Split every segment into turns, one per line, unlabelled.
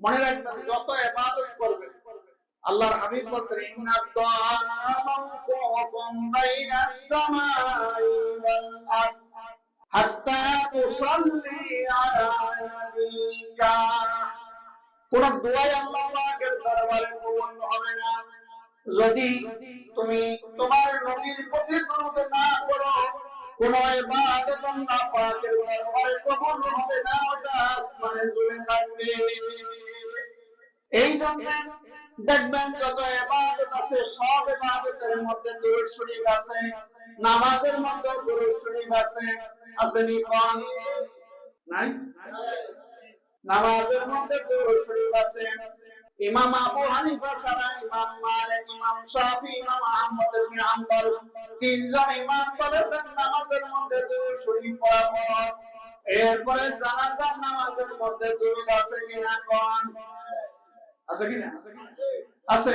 মনে রাখবেন, যত ইবাদত করবেন, আল্লাহর হাবিব বলছেন হাত্তা তুসাল্লি আলা কোন দোয়াই আল্লাহ পাকের দরবারে কবুল হবে না। যদি তুমি তোমার নবীর প্রতি দরুদ না করো কোন ইবাদত আল্লাহ পাকের দরবারে কবুল হবে না, ওটা আসমানে ঝুলে থাকবে। এই জন্য দেখবেন যত ইবাদত আছে, সব ইবাদতের মধ্যে দরুদ শরীফ আছে, নামাজের মধ্যে দরুদ শরীফ আছে। আসেনি কোন? নাই? নামাজের মধ্যে দরুদ শরীফ আছে। ইমাম আবু হানিফা ছাড়া ইমাম মালিক, ইমাম শাফি, ইমাম আহমদ ইবনে হাম্বল তিনজন ইমাম বলেছেন নামাজের মধ্যে দরুদ শরীফ পড়া এরপরে জানাজার নামাজের মধ্যে দরুদ আছে কিনা কোন? আছে কিনা আছে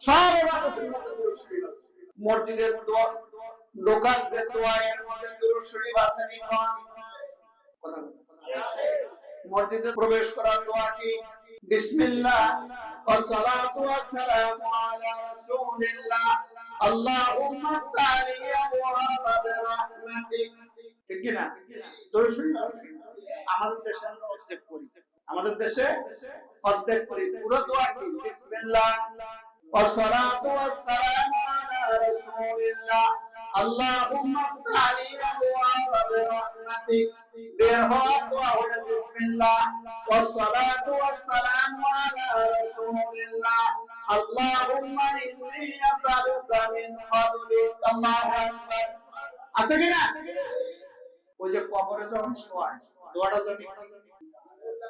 সব ইবাদতের মধ্যে দরুদ শরীফ আছে মসজিদের দোয়া লোকাল যে দোয়া এর মধ্যে দরুদ শরীফ আছে নি কোন কথা বলুন। মসজিদে প্রবেশ করার দোয়া কি বিসমিল্লাহ والصلاة والسلام على رسول الله اللهم افتح لي أبواب برحمتك ঠিক কি না দরুদ শরীফ আছে কি না? আমাদের দেশে আমরা অর্ধেক করি আমাদের দেশে অর্ধেক করি পুরো দোয়া কি বিসমিল্লাহ والصلاة والسلام على رسول الله اللهم افتح لي أبواب برحمتك বের হওয়ার দোয়া হলো বিসমিল্লাহ والصلاة والسلام على رسول الله اللهم إني أسألك من فضلك الله أكبر আছে কি না ওই যে কবরে যখন শোয়ায় দোয়াটা জানি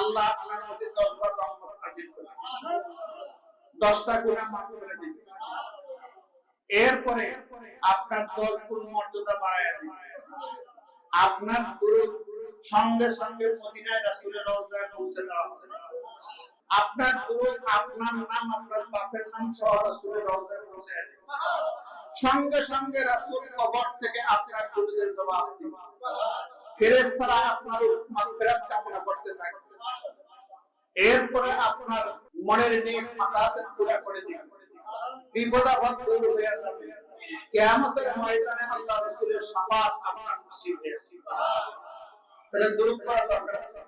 আল্লাহ আপনার মধ্যে 10 বার রহমত নাজিল করে দশটা দিবে এরপরে আপনার দশ গুণ মর্যাদা বাড়ায় আপনার সঙ্গে সঙ্গে মদিনায় পৌঁছে দেওয়া হবে। আপনার দরুদ আপনার নাম, আপনার বাপের নাম সহ পৌঁছে সঙ্গে সঙ্গে রাসূল কবর থেকে আপনার দরুদের জবাব দিবে। আপনার কামনা করতে থাকবে। এরপরে আপনার মনের নেক মাকাসেদ পুরা করে দিন। বিপদাবাদ দূর হয়ে যাবে। কিয়ামতের ময়দানে আল্লাহ রাসূলের শাফাত আপনার নসিব। তাহলে দূর করা দরকার আছে।